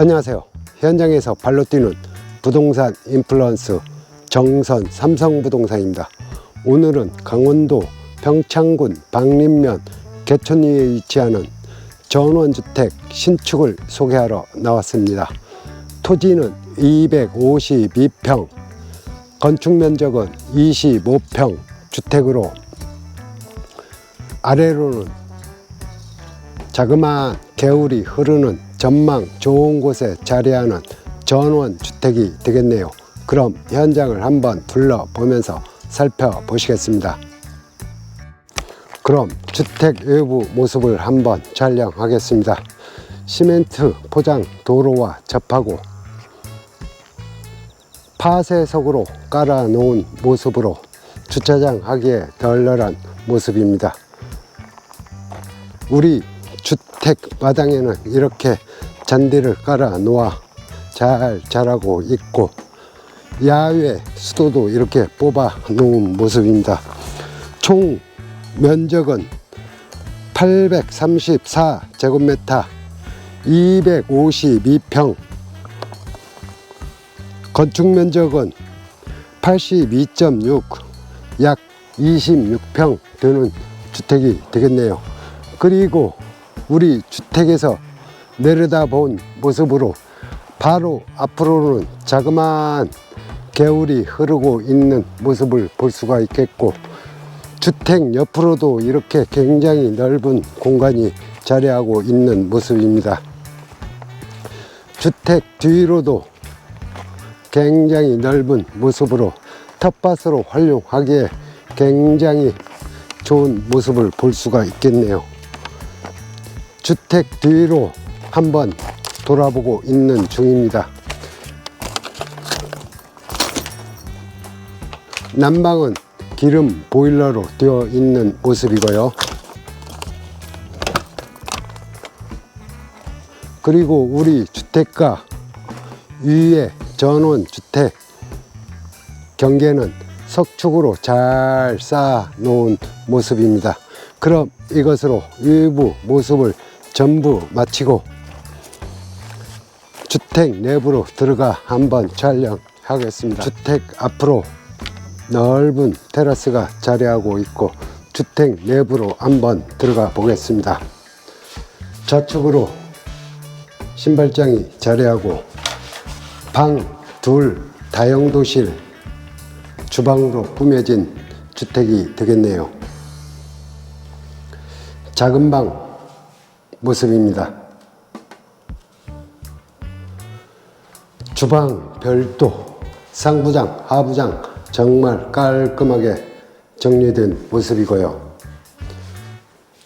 안녕하세요. 현장에서 발로 뛰는 부동산 인플루언스 정선 삼성부동산입니다. 오늘은 강원도 평창군 박림면 개천리에 위치하는 전원주택 신축을 소개하러 나왔습니다. 토지는 252평, 건축 면적은 25평 주택으로 아래로는 자그마한 개울이 흐르는 전망 좋은 곳에 자리하는 전원 주택이 되겠네요. 그럼 현장을 한번 둘러보면서 살펴보시겠습니다. 그럼 주택 외부 모습을 한번 촬영하겠습니다. 시멘트 포장 도로와 접하고 파쇄석으로 깔아 놓은 모습으로 주차장 하기에 널널한 모습입니다. 우리 주택 마당에는 이렇게 잔디를 깔아 놓아 잘 자라고 있고 야외 수도도 이렇게 뽑아 놓은 모습입니다. 총 면적은 834 제곱미터 252평 건축 면적은 82.6, 약 26평 되는 주택이 되겠네요. 그리고 우리 주택에서 내려다 본 모습으로 바로 앞으로는 자그마한 개울이 흐르고 있는 모습을 볼 수가 있겠고 주택 옆으로도 이렇게 굉장히 넓은 공간이 자리하고 있는 모습입니다. 주택 뒤로도 굉장히 넓은 모습으로 텃밭으로 활용하기에 굉장히 좋은 모습을 볼 수가 있겠네요. 주택 뒤로 한번 돌아보고 있는 중입니다. 난방은 기름 보일러로 되어 있는 모습이고요. 그리고 우리 주택가 위에 전원 주택 경계는 석축으로 잘 쌓아 놓은 모습입니다. 그럼 이것으로 외부 모습을 전부 마치고 주택 내부로 들어가 한번 촬영하겠습니다. 주택 앞으로 넓은 테라스가 자리하고 있고 주택 내부로 한번 들어가 보겠습니다. 좌측으로 신발장이 자리하고 방 둘 다용도실 주방으로 꾸며진 주택이 되겠네요. 작은 방 모습입니다. 주방 별도 상부장, 하부장 정말 깔끔하게 정리된 모습이고요.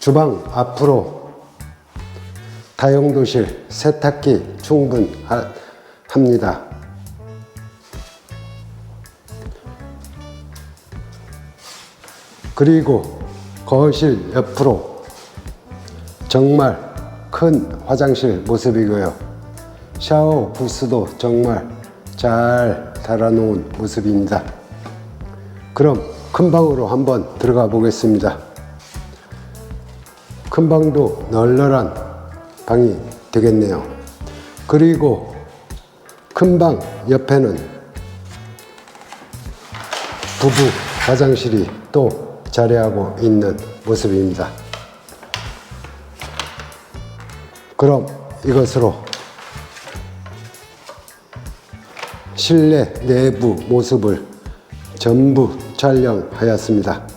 주방 앞으로 다용도실 세탁기 충분합니다. 그리고 거실 옆으로 정말 큰 화장실 모습이고요. 샤워 부스도 정말 잘 달아놓은 모습입니다. 그럼 큰 방으로 한번 들어가 보겠습니다. 큰 방도 널널한 방이 되겠네요. 그리고 큰 방 옆에는 부부 화장실이 또 자리하고 있는 모습입니다. 그럼 이것으로 실내 내부 모습을 전부 촬영하였습니다.